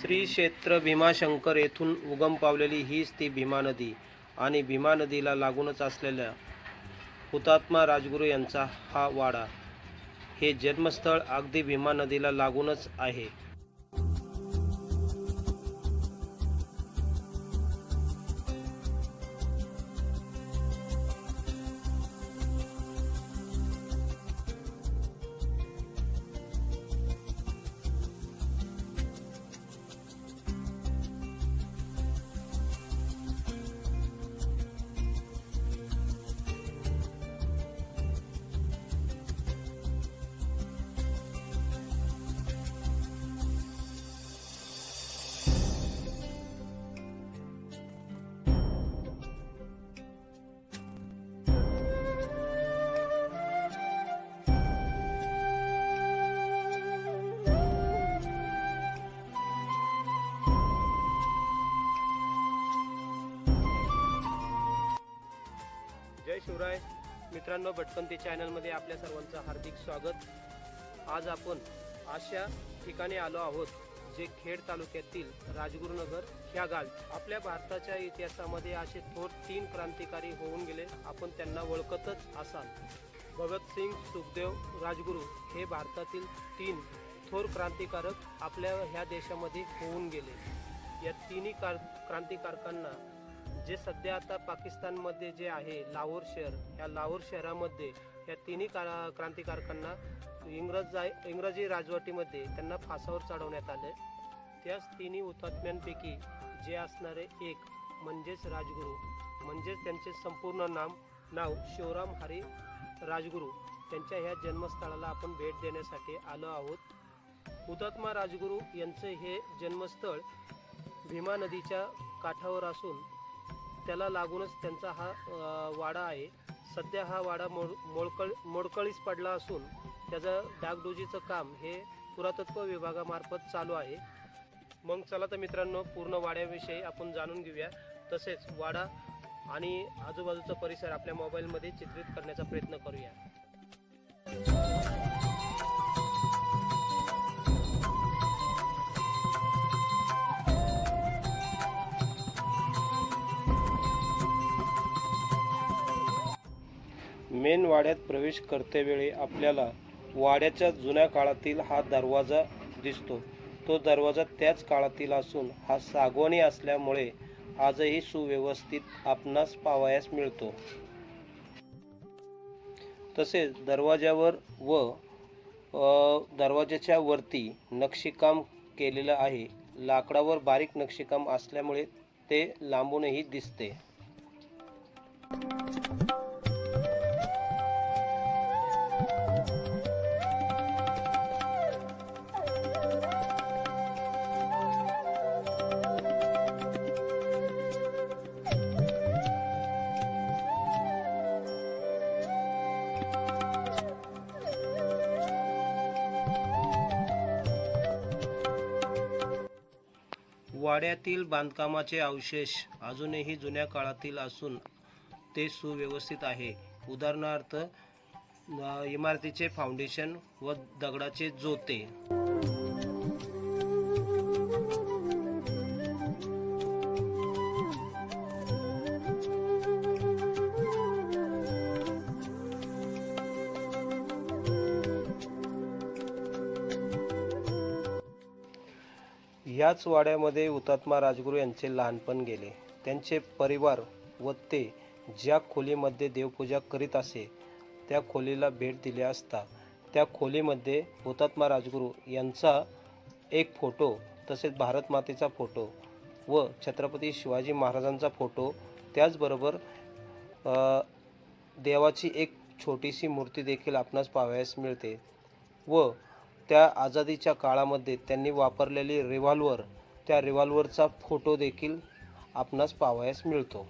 श्री क्षेत्र भीमाशंकर येथून उगम पावलेली हीच ती भीमा नदी आणि भीमा नदीला लागूनच असलेल्या हुतात्मा राजगुरू यांचा हा वाडा. हे जन्मस्थळ अगदी भीमा नदीला लागूनच आहे. जय शिवराय. मित्रांनो भटकंती चॅनलमध्ये आपल्या सर्वांचं हार्दिक स्वागत. आज आपण अशा ठिकाणी आलो आहोत जे खेड तालुक्यातील राजगुरुनगर ह्या गाव. आपल्या भारताच्या इतिहासामध्ये असे थोर तीन क्रांतिकारी होऊन गेले. आपण त्यांना ओळखतच असाल. भगतसिंग सुखदेव राजगुरू हे भारतातील तीन थोर क्रांतिकारक आपल्या ह्या देशामध्ये होऊन गेले. या तिन्ही कार क्रांतिकारकांना जे सध्या आता पाकिस्तानमध्ये जे आहे लाहोर शहर या लाहोर शहरामध्ये या तिन्ही का क्रांतिकारकांना इंग्रज इंग्रजी राजवटीमध्ये त्यांना फासावर चढवण्यात आले त्याच तिन्ही हुतात्म्यांपैकी जे असणारे एक म्हणजेच राजगुरू म्हणजेच त्यांचे संपूर्ण नाम नाव शिवराम हरी राजगुरू त्यांच्या ह्या जन्मस्थळाला आपण भेट देण्यासाठी आलो आहोत. हुतात्मा राजगुरू यांचं हे जन्मस्थळ भीमा नदीच्या काठावर असून त्याला लागूनच त्यांचा हा वाडा आहे. सध्या हा वाडा मोड मोडकळ मोडकळीस पडला असून त्याचं डागडुजीचं काम हे पुरातत्व विभागामार्फत चालू आहे. मग चला तर मित्रांनो पूर्ण वाड्याविषयी आपण जाणून घेऊया. तसेच वाडा आणि आजूबाजूचा परिसर आपल्या मोबाईलमध्ये चित्रित करण्याचा प्रयत्न करूया. मेन वाड्यात प्रवेश करतेवेळी आपल्याला वाड्याच्या जुन्या काळातील हा दरवाजा दिसतो. तो दरवाजा त्याच काळातील असून हा सागवानी असल्यामुळे आजही सुव्यवस्थित आपणास पावायास मिळतो. तसेच दरवाजावर व दरवाज्याच्या दरवाजाच्या वरती नक्षीकाम केलेलं आहे. लाकडावर बारीक नक्षीकाम असल्यामुळे ते लांबूनही दिसते. वाड्यातील बांधकामाचे अवशेष अजूनही जुन्या काळातील असून ते सुव्यवस्थित आहे. उदाहरणार्थ इमारतीचे फाउंडेशन व दगडाचे जोते. ह्याच वाड्यामध्ये हुतात्मा राजगुरू यांचे लहानपण गेले. त्यांचे परिवार व ते ज्या खोलीमध्ये देवपूजा करीत असे त्या खोलीला भेट दिली असता त्या खोलीमध्ये हुतात्मा राजगुरू यांचा एक फोटो तसेच भारत मातेचा फोटो व छत्रपती शिवाजी महाराजांचा फोटो त्याचबरोबर देवाची एक छोटीशी मूर्ती देखील आपणास पाहावयास मिळते व त्या आझादीच्या काळामध्ये त्यांनी वापरलेली रिव्हॉल्वर त्या रिव्हॉल्वरचा फोटो देखील आपणास पाहावयास मिळतो.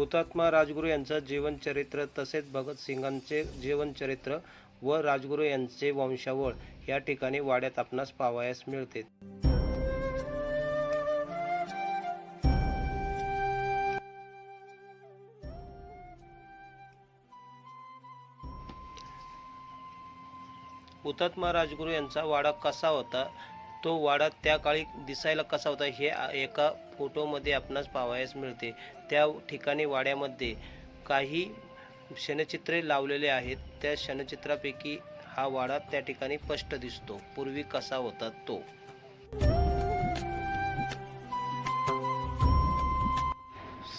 हुतात्मा राजगुरू यांचं जीवनचरित्र तसेच भगतसिंगांचे जीवनचरित्र व राजगुरू यांचे वंशावळ या ठिकाणी वाड्यात आपणास पावायास मिळते. हुतात्मा राजगुरू यांचा वाडा कसा होता? तो वाडा त्या काळी दिसायला कसा होता? हे एका फोटोमध्ये आपणास पाहावयास मिळते. त्या ठिकाणी वाड्यामध्ये काही क्षणचित्रे लावलेले आहेत. त्या क्षणचित्रापैकी हा वाडा त्या ठिकाणी स्पष्ट दिसतो. पूर्वी कसा होता तो?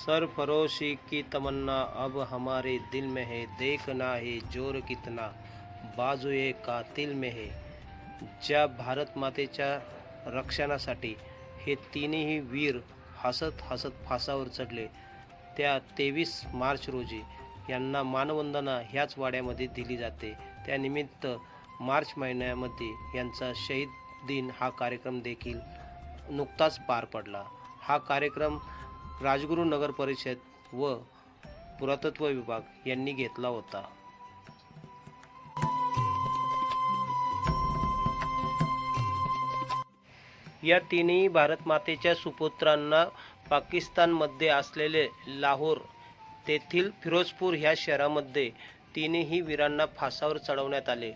सरफरोशी की तमन्ना अब हमारे दिल में है देखना है जोर कितना। बाजूए कातिल में है। ज्या भारत मातेच्या रक्षणासाठी हे तीनही वीर हसत हसत फासावर चढले. त्या तेवीस मार्च रोजी यांना मानवंदना ह्याच वाड्यामध्ये दिली जाते. त्यानिमित्त मार्च महिन्यामध्ये यांचा शहीद दिन हा कार्यक्रम देखील नुकताच पार पडला. हा कार्यक्रम राजगुरू नगर परिषद व पुरातत्व विभाग यांनी घेतला होता. या तिन्ही भारत मातेच्या सुपुत्रांना पाकिस्तानमध्ये असलेले लाहोर तेथील फिरोजपूर ह्या शहरामध्ये तिन्ही वीरांना फासावर चढवण्यात आले.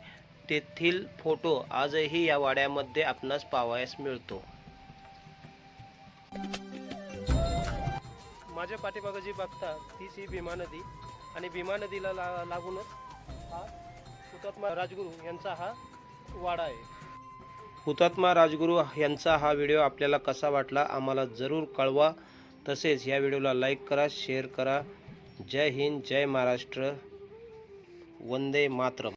तेथील फोटो आजही या वाड्यामध्ये आपणास पाहावयास मिळतो. माझ्या पाठीमागं जी बघता तीच ही भीमा नदी आणि भीमा नदीला ला लागूनच हा हुतात्मा राजगुरू यांचा हा वाडा आहे. हुतात्मा राजगुरू यांचा हा व्हिडिओ आपल्याला कसा वाटला आम्हाला जरूर कळवा. तसेच या व्हिडिओला लाईक करा शेअर करा. जय हिंद जय महाराष्ट्र. वंदे मातरम.